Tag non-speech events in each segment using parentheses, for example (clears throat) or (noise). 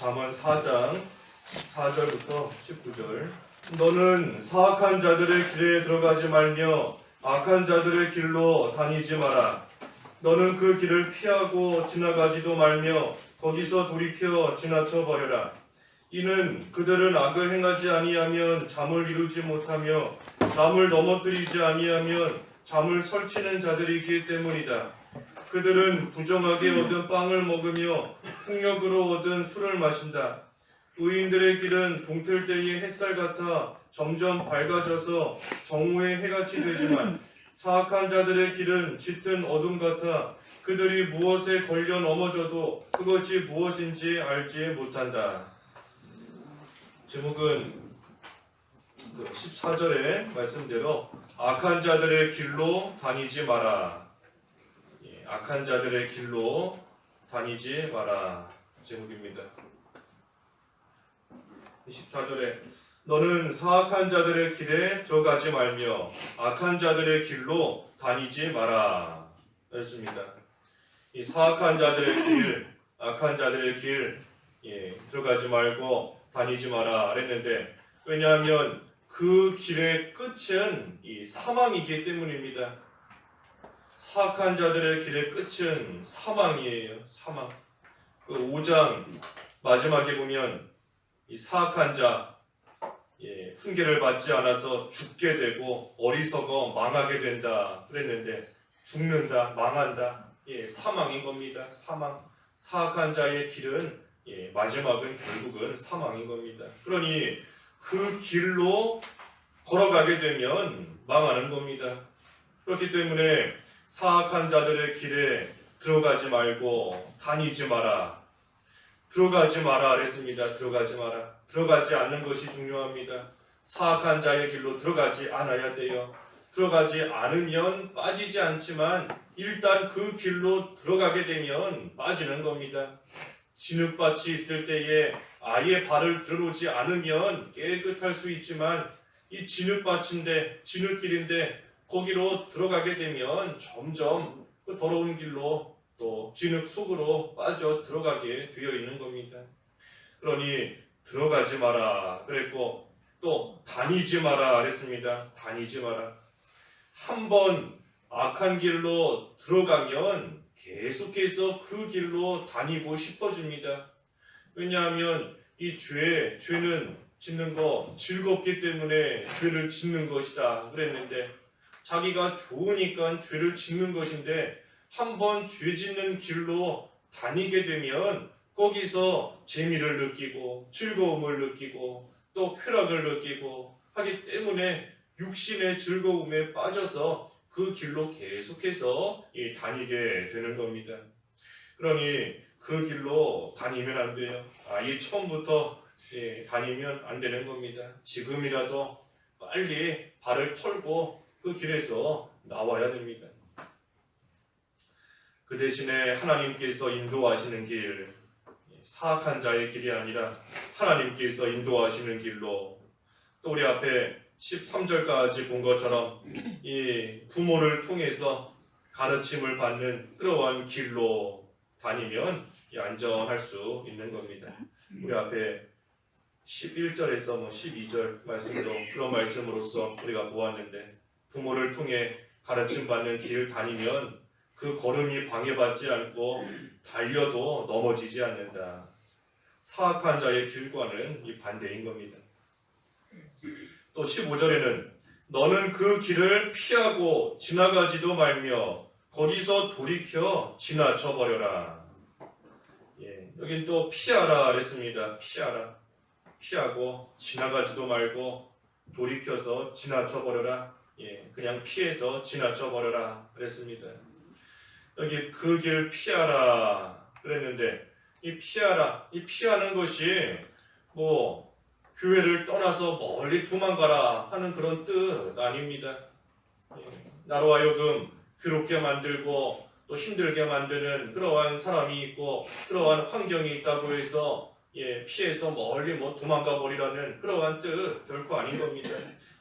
잠언 4장 4절부터 19절. 너는 사악한 자들의 길에 들어가지 말며 악한 자들의 길로 다니지 마라. 너는 그 길을 피하고 지나가지도 말며 거기서 돌이켜 지나쳐 버려라. 이는 그들은 악을 행하지 아니하면 잠을 이루지 못하며 남을 넘어뜨리지 아니하면 잠을 설치는 자들이기 때문이다. 그들은 부정하게 얻은 빵을 먹으며 폭력으로 얻은 술을 마신다. 의인들의 길은 동틀 때의 햇살 같아 점점 밝아져서 정오의 해같이 되지만 사악한 자들의 길은 짙은 어둠 같아 그들이 무엇에 걸려 넘어져도 그것이 무엇인지 알지 못한다. 제목은 그 14절의 말씀대로 악한 자들의 길로 다니지 마라. 예, 악한 자들의 길로 다니지 마라. 제목입니다. 14절에 너는 사악한 자들의 길에 들어가지 말며 악한 자들의 길로 다니지 마라. 였습니다. 이 사악한 자들의 길, 악한 자들의 길 예, 들어가지 말고 다니지 마라 그랬는데 왜냐하면 그 길의 끝은 이 사망이기 때문입니다. 사악한 자들의 길의 끝은 사망이에요. 사망. 그 5장 마지막에 보면 이 사악한 자 예, 훈계를 받지 않아서 죽게 되고 어리석어 망하게 된다 그랬는데 죽는다 망한다 예, 사망인 겁니다. 사망. 사악한 자의 길은 예, 마지막은 결국은 사망인 겁니다. 그러니 그 길로 걸어가게 되면 망하는 겁니다. 그렇기 때문에 사악한 자들의 길에 들어가지 말고 다니지 마라. 들어가지 마라 그랬습니다. 들어가지 마라. 들어가지 않는 것이 중요합니다. 사악한 자의 길로 들어가지 않아야 돼요. 들어가지 않으면 빠지지 않지만 일단 그 길로 들어가게 되면 빠지는 겁니다. 진흙밭이 있을 때에 아예 발을 들어오지 않으면 깨끗할 수 있지만 이 진흙밭인데 진흙길인데 거기로 들어가게 되면 점점 그 더러운 길로 또 진흙 속으로 빠져 들어가게 되어 있는 겁니다. 그러니 들어가지 마라 그랬고 또 다니지 마라 그랬습니다. 다니지 마라. 한번 악한 길로 들어가면 계속해서 그 길로 다니고 싶어집니다. 왜냐하면 이 죄, 죄는 짓는 거 즐겁기 때문에 죄를 짓는 것이다 그랬는데 자기가 좋으니까 죄를 짓는 것인데 한번 죄 짓는 길로 다니게 되면 거기서 재미를 느끼고 즐거움을 느끼고 또 쾌락을 느끼고 하기 때문에 육신의 즐거움에 빠져서 그 길로 계속해서 이 다니게 되는 겁니다. 그러니 그 길로 다니면 안 돼요. 아예 처음부터 예, 다니면 안 되는 겁니다. 지금이라도 빨리 발을 털고 그 길에서 나와야 됩니다. 그 대신에 하나님께서 인도하시는 길, 사악한 자의 길이 아니라 하나님께서 인도하시는 길로 또 우리 앞에 13절까지 본 것처럼 이 부모를 통해서 가르침을 받는 그러한 길로 다니면 이 안전할 수 있는 겁니다. 우리 앞에 11절에서 뭐 12절 말씀도 그런 말씀으로서 우리가 보았는데 부모를 통해 가르침 받는 길 다니면 그 걸음이 방해받지 않고 달려도 넘어지지 않는다. 사악한 자의 길과는 이 반대인 겁니다. 또 15절에는 너는 그 길을 피하고 지나가지도 말며 거기서 돌이켜 지나쳐 버려라. 예, 여긴 또 피하라 그랬습니다. 피하라. 피하고 지나가지도 말고 돌이켜서 지나쳐 버려라. 예, 그냥 피해서 지나쳐 버려라 그랬습니다. 여기 그길 피하라 그랬는데 이 피하라, 이 피하는 것이 뭐 교회를 떠나서 멀리 도망가라 하는 그런 뜻 아닙니다. 예, 나로 하여금 괴롭게 만들고 또 힘들게 만드는 그러한 사람이 있고 그러한 환경이 있다고 해서 예, 피해서 멀리 뭐 도망가 버리라는 그러한 뜻 결코 아닌 겁니다.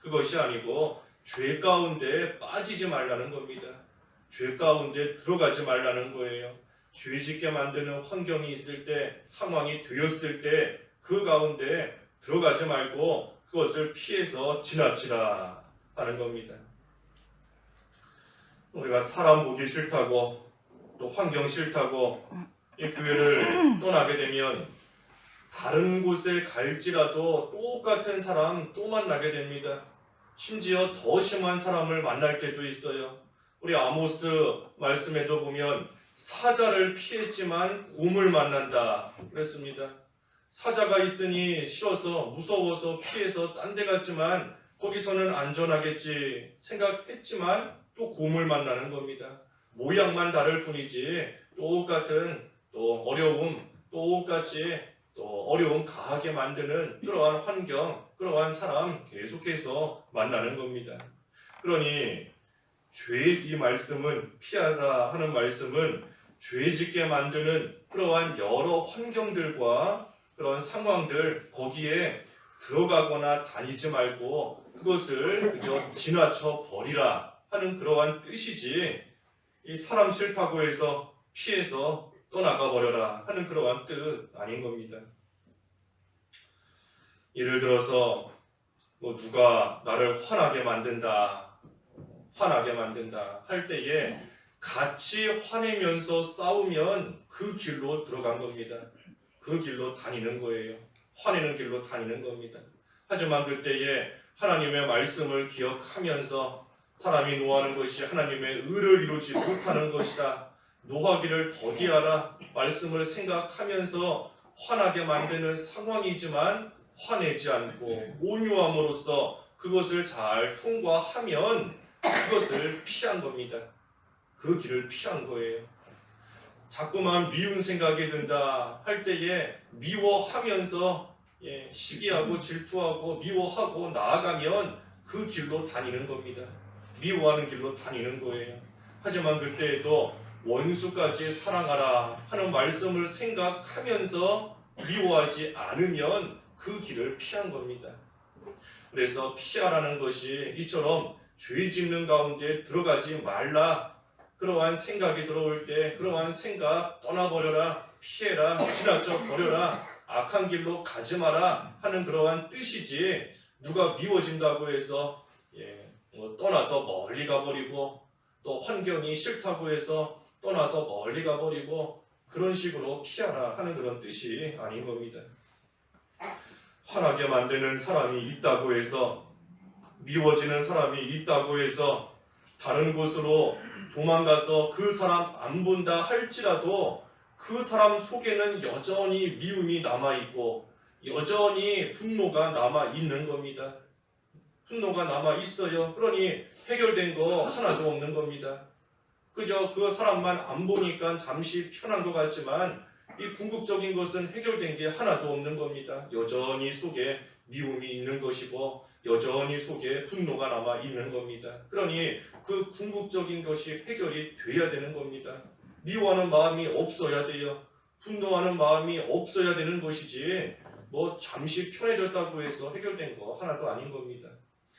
그것이 아니고 죄 가운데 빠지지 말라는 겁니다. 죄 가운데 들어가지 말라는 거예요. 죄 짓게 만드는 환경이 있을 때, 상황이 되었을 때 그 가운데 들어가지 말고 그것을 피해서 지나치라 하는 겁니다. 우리가 사람 보기 싫다고 또 환경 싫다고 이 교회를 (clears throat) 떠나게 되면 다른 곳에 갈지라도 똑같은 사람 또 만나게 됩니다. 심지어 더 심한 사람을 만날 때도 있어요. 우리 아모스 말씀에도 보면 사자를 피했지만 곰을 만난다 그랬습니다. 사자가 있으니 싫어서 무서워서 피해서 딴 데 갔지만 거기서는 안전하겠지 생각했지만 또 곰을 만나는 겁니다. 모양만 다를 뿐이지 똑같은 또 어려움 똑같이 또 어려움 가하게 만드는 그러한 환경 그러한 사람 계속해서 만나는 겁니다. 그러니 죄이 말씀은 피하라 하는 말씀은 죄 짓게 만드는 그러한 여러 환경들과 그런 상황들 거기에 들어가거나 다니지 말고 그것을 그저 지나쳐 버리라 하는 그러한 뜻이지 이 사람 싫다고 해서 피해서 떠나가 버려라 하는 그러한 뜻 아닌 겁니다. 예를 들어서 뭐 누가 나를 화나게 만든다, 화나게 만든다 할 때에 같이 화내면서 싸우면 그 길로 들어간 겁니다. 그 길로 다니는 거예요. 화내는 길로 다니는 겁니다. 하지만 그때에 하나님의 말씀을 기억하면서 사람이 노하는 것이 하나님의 의를 이루지 못하는 것이다. 노하기를 더디하라. 말씀을 생각하면서 화나게 만드는 상황이지만 화내지 않고 온유함으로써 그것을 잘 통과하면 그것을 피한 겁니다. 그 길을 피한 거예요. 자꾸만 미운 생각이 든다 할 때에 미워하면서 예, 시기하고 질투하고 미워하고 나아가면 그 길로 다니는 겁니다. 미워하는 길로 다니는 거예요. 하지만 그때에도 원수까지 사랑하라 하는 말씀을 생각하면서 미워하지 않으면 그 길을 피한 겁니다. 그래서 피하라는 것이 이처럼 죄 짓는 가운데 들어가지 말라. 그러한 생각이 들어올 때 그러한 생각 떠나버려라. 피해라. 지나쳐 버려라. 악한 길로 가지 마라 하는 그러한 뜻이지 누가 미워진다고 해서 예, 뭐 떠나서 멀리 가버리고 또 환경이 싫다고 해서 떠나서 멀리 가버리고 그런 식으로 피하라 하는 그런 뜻이 아닌 겁니다. 화나게 만드는 사람이 있다고 해서 미워지는 사람이 있다고 해서 다른 곳으로 도망가서 그 사람 안 본다 할지라도 그 사람 속에는 여전히 미움이 남아 있고 여전히 분노가 남아 있는 겁니다. 분노가 남아 있어요. 그러니 해결된 거 하나도 없는 겁니다. 그저 그 사람만 안 보니까 잠시 편한 것 같지만 이 궁극적인 것은 해결된 게 하나도 없는 겁니다. 여전히 속에 미움이 있는 것이고 여전히 속에 분노가 남아 있는 겁니다. 그러니 그 궁극적인 것이 해결이 돼야 되는 겁니다. 미워하는 마음이 없어야 돼요. 분노하는 마음이 없어야 되는 것이지 뭐 잠시 편해졌다고 해서 해결된 거 하나도 아닌 겁니다.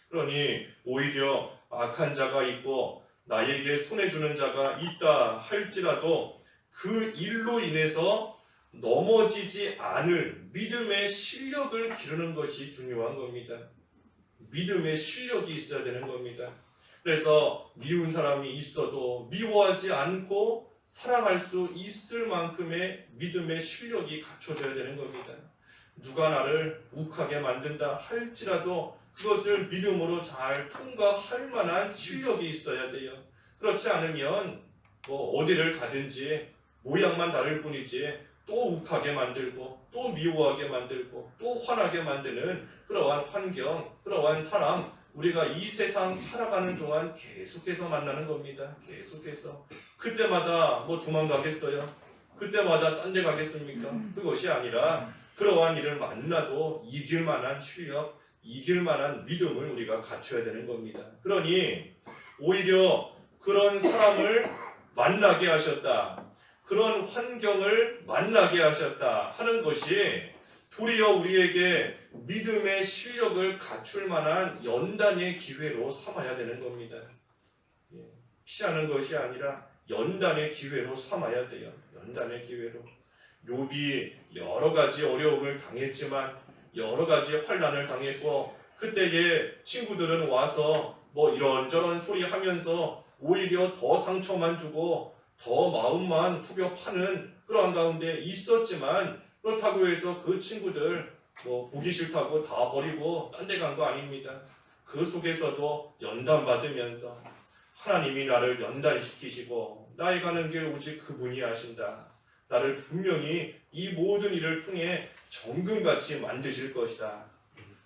그러니 오히려 악한 자가 있고 나에게 손해주는 자가 있다 할지라도 그 일로 인해서 넘어지지 않을 믿음의 실력을 기르는 것이 중요한 겁니다. 믿음의 실력이 있어야 되는 겁니다. 그래서 미운 사람이 있어도 미워하지 않고 사랑할 수 있을 만큼의 믿음의 실력이 갖춰져야 되는 겁니다. 누가 나를 욱하게 만든다 할지라도 그것을 믿음으로 잘 통과할 만한 실력이 있어야 돼요. 그렇지 않으면 뭐 어디를 가든지 모양만 다를 뿐이지 또 욱하게 만들고 또 미워하게 만들고 또 화나게 만드는 그러한 환경, 그러한 사람 우리가 이 세상 살아가는 동안 계속해서 만나는 겁니다. 계속해서 그때마다 뭐 도망가겠어요? 그때마다 딴 데 가겠습니까? 그것이 아니라 그러한 일을 만나도 이길 만한 실력, 이길 만한 믿음을 우리가 갖춰야 되는 겁니다. 그러니 오히려 그런 사람을 만나게 하셨다. 그런 환경을 만나게 하셨다 하는 것이 도리어 우리에게 믿음의 실력을 갖출 만한 연단의 기회로 삼아야 되는 겁니다. 예, 피하는 것이 아니라 연단의 기회로 삼아야 돼요. 연단의 기회로. 욥이 여러 가지 어려움을 당했지만 여러 가지 환란을 당했고 그때에 친구들은 와서 뭐 이런저런 소리 하면서 오히려 더 상처만 주고 더 마음만 후벼 파는 그러한 가운데 있었지만 그렇다고 해서 그 친구들 뭐 보기 싫다고 다 버리고 딴 데 간 거 아닙니다. 그 속에서도 연단 받으면서 하나님이 나를 연단시키시고 나의 가는 길 오직 그분이 아신다. 나를 분명히 이 모든 일을 통해 정금같이 만드실 것이다.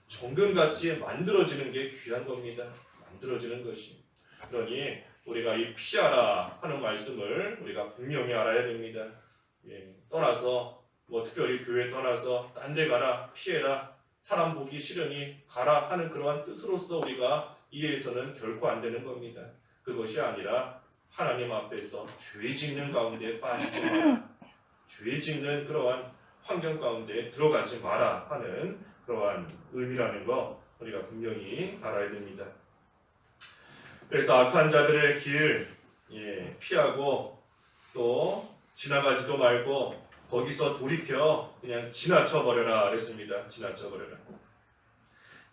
정금같이 만들어지는 게 귀한 겁니다. 만들어지는 것이. 그러니 우리가 이 피하라 하는 말씀을 우리가 분명히 알아야 됩니다. 예, 떠나서 뭐 특별히 교회 떠나서 딴 데 가라 피해라 사람 보기 싫으니 가라 하는 그러한 뜻으로서 우리가 이해해서는 결코 안 되는 겁니다. 그것이 아니라 하나님 앞에서 죄 짓는 가운데 빠지지 마라. 죄 짓는 그러한 환경 가운데 들어가지 마라 하는 그러한 의미라는 거 우리가 분명히 알아야 됩니다. 그래서 악한 자들의 길 예, 피하고 또 지나가지도 말고 거기서 돌이켜 그냥 지나쳐 버려라 그랬습니다. 지나쳐 버려라.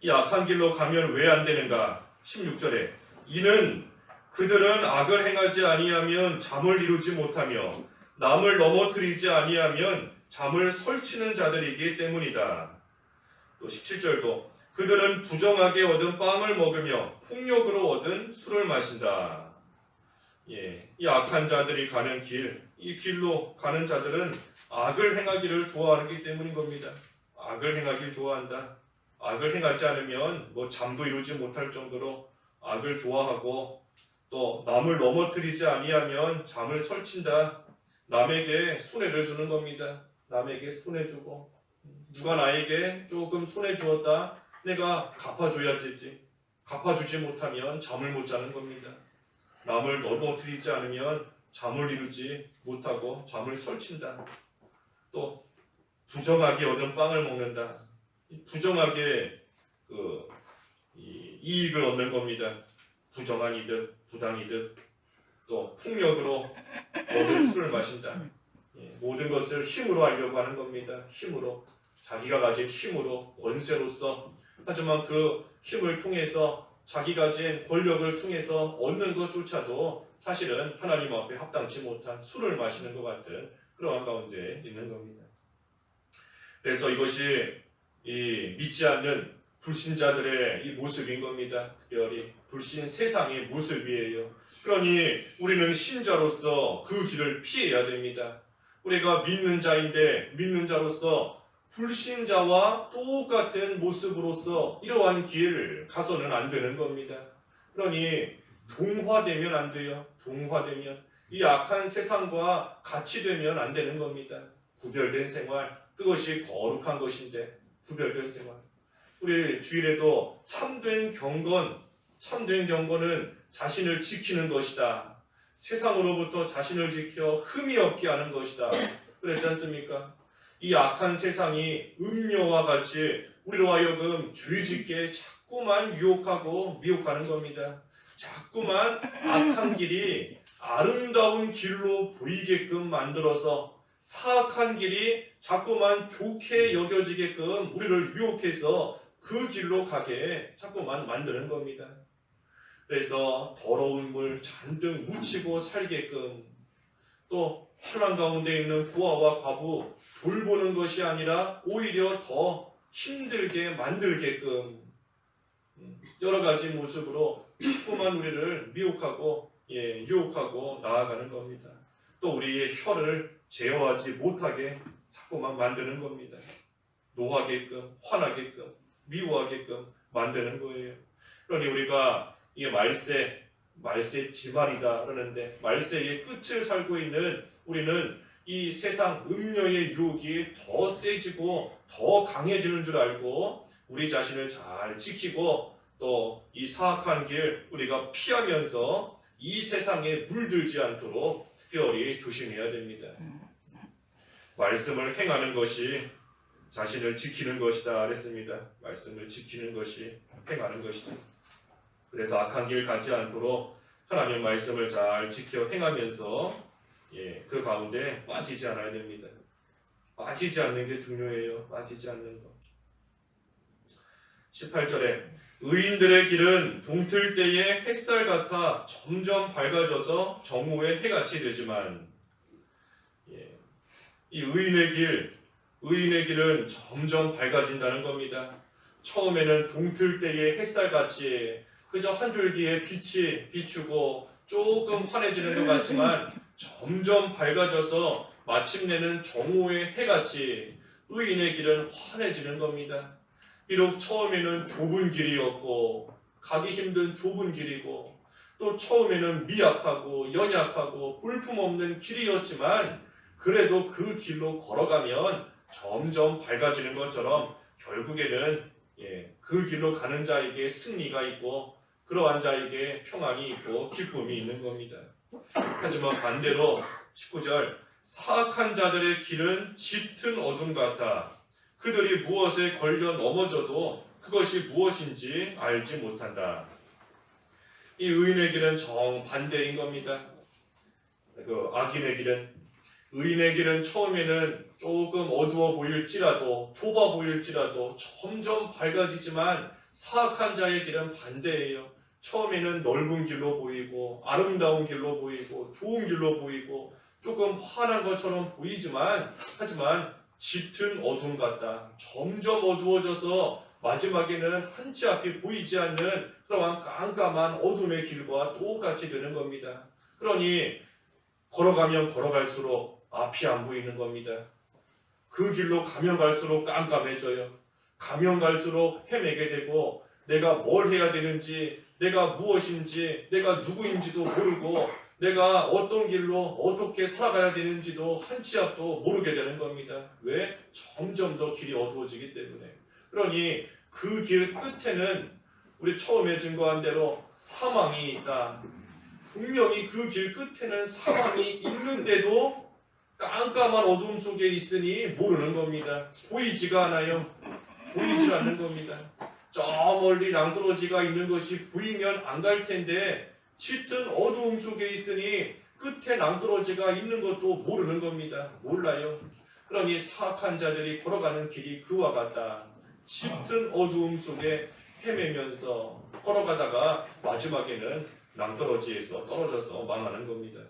이 악한 길로 가면 왜 안 되는가? 16절에 이는 그들은 악을 행하지 아니하면 잠을 이루지 못하며 남을 넘어뜨리지 아니하면 잠을 설치는 자들이기 때문이다. 또 17절도 그들은 부정하게 얻은 빵을 먹으며 폭력으로 얻은 술을 마신다. 예, 이 악한 자들이 가는 길, 이 길로 가는 자들은 악을 행하기를 좋아하기 때문인 겁니다. 악을 행하기를 좋아한다. 악을 행하지 않으면 뭐 잠도 이루지 못할 정도로 악을 좋아하고 또 남을 넘어뜨리지 아니하면 잠을 설친다. 남에게 손해를 주는 겁니다. 남에게 손해 주고 누가 나에게 조금 손해 주었다. 내가 갚아줘야지. 갚아주지 못하면 잠을 못 자는 겁니다. 남을 넘어뜨리지 않으면 잠을 이루지 못하고 잠을 설친다. 또 부정하게 얻은 빵을 먹는다. 이 부정하게 그 이, 이익을 얻는 겁니다. 부정한 이득, 부당 이득, 또 폭력으로 모든 술을 마신다. 예, 모든 것을 힘으로 하려고 하는 겁니다. 힘으로 자기가 가진 힘으로 권세로서 하지만 그 힘을 통해서 자기가 가진 권력을 통해서 얻는 것조차도 사실은 하나님 앞에 합당치 못한 술을 마시는 것 같은 그러한 가운데 있는 겁니다. 그래서 이것이 이 믿지 않는 불신자들의 이 모습인 겁니다. 특별히 불신 세상의 모습이에요. 그러니 우리는 신자로서 그 길을 피해야 됩니다. 우리가 믿는 자인데 믿는 자로서 불신자와 똑같은 모습으로서 이러한 길 가서는 안 되는 겁니다. 그러니 동화되면 안 돼요. 동화되면 이 악한 세상과 같이 되면 안 되는 겁니다. 구별된 생활 그것이 거룩한 것인데 구별된 생활. 우리 주일에도 참된 경건, 참된 경건은 자신을 지키는 것이다. 세상으로부터 자신을 지켜 흠이 없게 하는 것이다. 그랬지 않습니까? 이 악한 세상이 음료와 같이 우리로 하여금 죄짓게 자꾸만 유혹하고 미혹하는 겁니다. 자꾸만 악한 길이 아름다운 길로 보이게끔 만들어서 사악한 길이 자꾸만 좋게 여겨지게끔 우리를 유혹해서 그 길로 가게 자꾸만 만드는 겁니다. 그래서 더러운 물 잔뜩 묻히고 살게끔 또 현황 가운데 있는 부하와 과부 돌보는 것이 아니라 오히려 더 힘들게 만들게끔 음, 여러 가지 모습으로 자꾸만 우리를 미혹하고 예, 유혹하고 나아가는 겁니다. 또 우리의 혀를 제어하지 못하게 자꾸만 만드는 겁니다. 노하게끔, 화나게끔, 미워하게끔 만드는 거예요. 그러니 우리가 이게 말세, 말세 지말이다 그러는데 말세의 끝을 살고 있는 우리는 이 세상 음녀의 유혹이 더 세지고 더 강해지는 줄 알고 우리 자신을 잘 지키고 또 이 사악한 길 우리가 피하면서 이 세상에 물들지 않도록 특별히 조심해야 됩니다. 말씀을 행하는 것이 자신을 지키는 것이다 그랬습니다. 말씀을 지키는 것이 행하는 것이다. 그래서 악한 길 가지 않도록 하나님 말씀을 잘 지켜 행하면서 예, 그 가운데 빠지지 않아야 됩니다. 빠지지 않는 게 중요해요. 빠지지 않는 거. 18절에 의인들의 길은 동틀 때의 햇살 같아 점점 밝아져서 정오의 해같이 되지만 예, 이 의인의 길, 의인의 길은 점점 밝아진다는 겁니다. 처음에는 동틀 때의 햇살 같이 그저 한 줄기의 빛이 비추고 조금 환해지는 것 같지만 점점 밝아져서 마침내는 정오의 해같이 의인의 길은 환해지는 겁니다. 비록 처음에는 좁은 길이었고 가기 힘든 좁은 길이고 또 처음에는 미약하고 연약하고 볼품없는 길이었지만 그래도 그 길로 걸어가면 점점 밝아지는 것처럼 결국에는 예, 그 길로 가는 자에게 승리가 있고 그러한 자에게 평안이 있고 기쁨이 있는 겁니다. 하지만 반대로 19절 사악한 자들의 길은 짙은 어둠 같아 그들이 무엇에 걸려 넘어져도 그것이 무엇인지 알지 못한다. 이 의인의 길은 정반대인 겁니다. 그 악인의 길은 의인의 길은 처음에는 조금 어두워 보일지라도 좁아 보일지라도 점점 밝아지지만 사악한 자의 길은 반대예요. 처음에는 넓은 길로 보이고 아름다운 길로 보이고 좋은 길로 보이고 조금 환한 것처럼 보이지만 하지만 짙은 어둠 같다. 점점 어두워져서 마지막에는 한치 앞이 보이지 않는 그러한 깜깜한 어둠의 길과 똑같이 되는 겁니다. 그러니 걸어가면 걸어갈수록 앞이 안 보이는 겁니다. 그 길로 가면 갈수록 깜깜해져요. 가면 갈수록 헤매게 되고 내가 뭘 해야 되는지, 내가 무엇인지, 내가 누구인지도 모르고 내가 어떤 길로 어떻게 살아가야 되는지도 한 치 앞도 모르게 되는 겁니다. 왜? 점점 더 길이 어두워지기 때문에. 그러니 그 길 끝에는 우리 처음에 증거한 대로 사망이 있다. 분명히 그 길 끝에는 사망이 있는데도 깜깜한 어둠 속에 있으니 모르는 겁니다. 보이지가 않아요. 보이질 않는 겁니다. 저 멀리 낭떠러지가 있는 것이 보이면 안 갈 텐데 짙은 어두움 속에 있으니 끝에 낭떠러지가 있는 것도 모르는 겁니다. 몰라요. 그러니 사악한 자들이 걸어가는 길이 그와 같다. 짙은 어두움 속에 헤매면서 걸어가다가 마지막에는 낭떠러지에서 떨어져서 망하는 겁니다.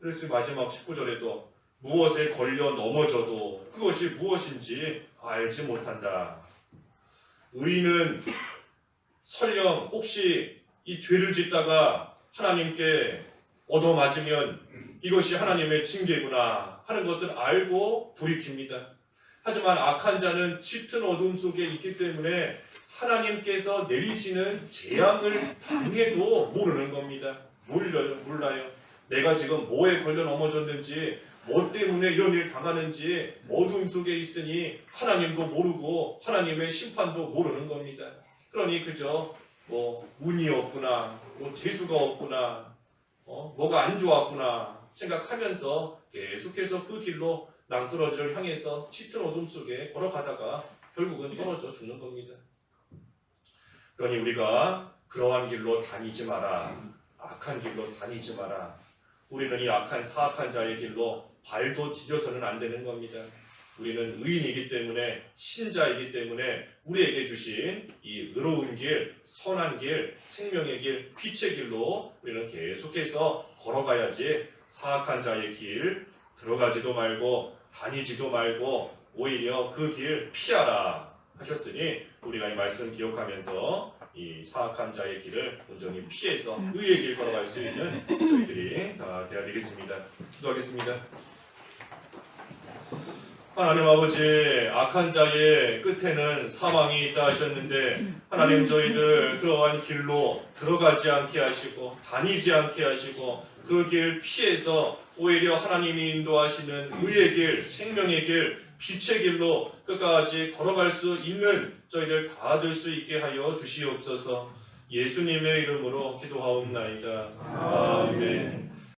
그래서 마지막 19절에도 무엇에 걸려 넘어져도 그것이 무엇인지 알지 못한다. 의인은 설령 혹시 이 죄를 짓다가 하나님께 얻어맞으면 이것이 하나님의 징계구나 하는 것을 알고 돌이킵니다. 하지만 악한 자는 짙은 어둠 속에 있기 때문에 하나님께서 내리시는 재앙을 당해도 모르는 겁니다. 몰라요, 몰라요. 내가 지금 뭐에 걸려 넘어졌는지, 뭐 때문에 이런 일 당하는지 어둠 속에 있으니 하나님도 모르고 하나님의 심판도 모르는 겁니다. 그러니 그저 뭐 운이 없구나, 뭐 재수가 없구나, 어, 뭐가 안 좋았구나 생각하면서 계속해서 그 길로 낭떠러지를 향해서 짙은 어둠 속에 걸어가다가 결국은 떨어져 죽는 겁니다. 그러니 우리가 그러한 길로 다니지 마라. 악한 길로 다니지 마라. 우리는 이 악한 사악한 자의 길로 발도 디뎌서는 안 되는 겁니다. 우리는 의인이기 때문에 신자이기 때문에 우리에게 주신 이 의로운 길, 선한 길, 생명의 길, 빛의 길로 우리는 계속해서 걸어가야지 사악한 자의 길 들어가지도 말고 다니지도 말고 오히려 그 길 피하라 하셨으니 우리가 이 말씀 기억하면서 이 사악한 자의 길을 온전히 피해서 의의 길 걸어갈 수 있는 저희들이 다 되어야 되겠습니다. 기도하겠습니다. 하나님 아버지 악한 자의 끝에는 사망이 있다 하셨는데 하나님 저희들 그러한 길로 들어가지 않게 하시고 다니지 않게 하시고 그 길 피해서 오히려 하나님이 인도하시는 의의 길, 생명의 길, 빛의 길로 끝까지 걸어갈 수 있는 저희들 다 될 수 있게 하여 주시옵소서. 예수님의 이름으로 기도하옵나이다. 아멘.